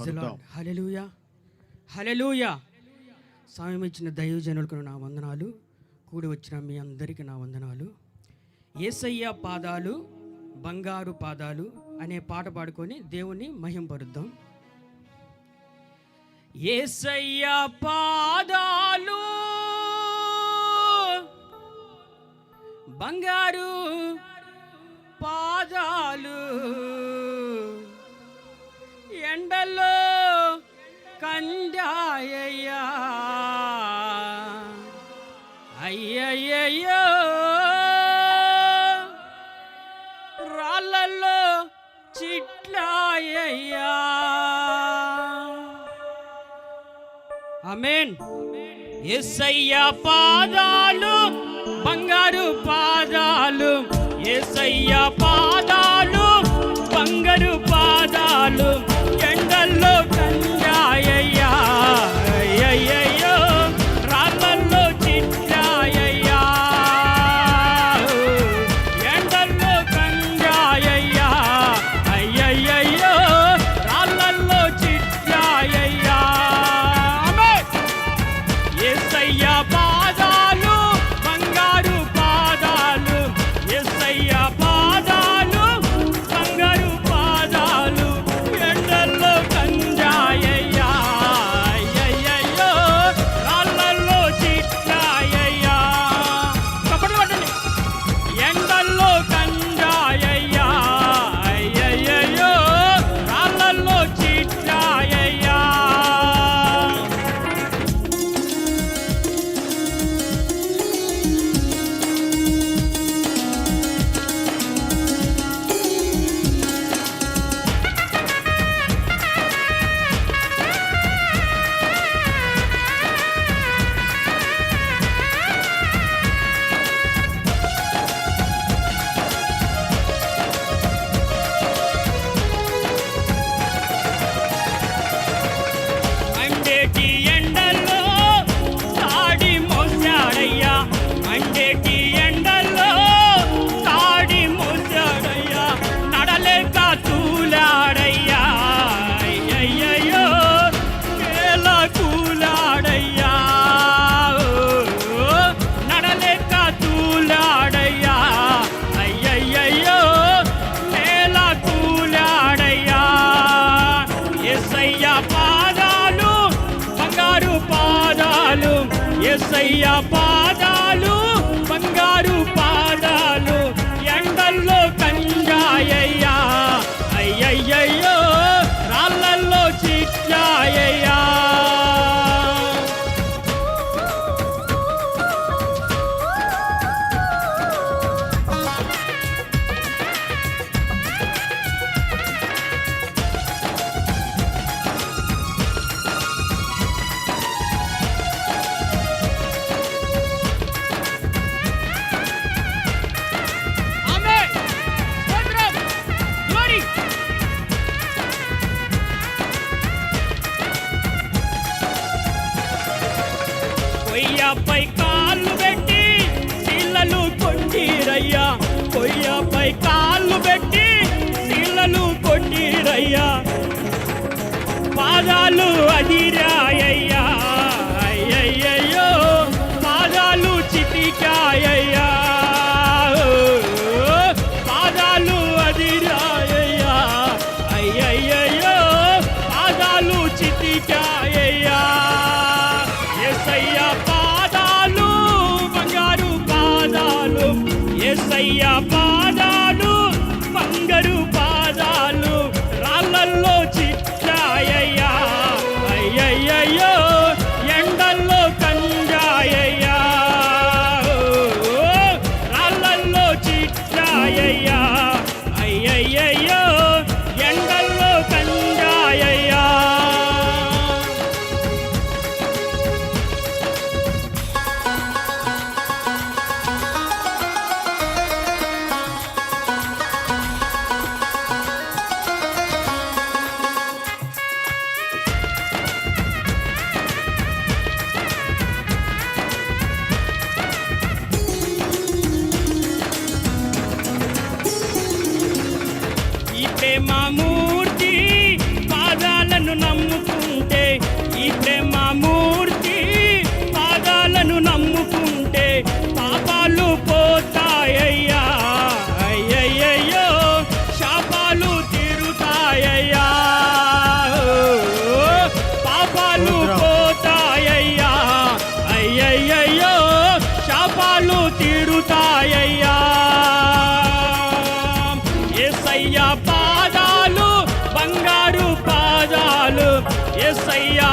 పరుద్దాం hallelujah hallelujah సమయం ఇచ్చిన దైవజనులకు నా వందనాలు. కూడి వచ్చిన మీ అందరికీ నా వందనాలు. ఏసయ్య పాదాలు బంగారు పాదాలు అనే పాట పాడుకొని దేవుని మహింపరుద్దాం. ఏసయ్య పాదాలు బంగారు పాదాలు ఎండలో కండాయ్యా అయ్యయ్యో రాళ్ళల్లో చిట్లాయ్యా అమేన్ ఎస్సయ్య పాదాలు బంగారు పాదాలు ఎస్సయ్య పాదాలు ఎస్సయ్య పాదాలు కొయ్యపై కాళ్ళు పెట్టి శీలలు కొట్టిరయ్యా. కొయ్యపై కాళ్ళు పెట్టి శీలలు కొట్టిరయ్యా. పాదాలు అదిరాయ్యా ఎస్సయ్య పాదాలు మూర్తి పాదాలను నమ్ముకుంటే ఈ మూర్తి పాదాలను నమ్ముకుంటే పాపాలు పోతాయ్యా అయ్యయ్యో శాపాలు తీరుతాయ్యా పాపాలు పోతాయ్యా అయ్యయ్యో శాపాలు తీరుతాయ్యా ఎస్ అయ్యా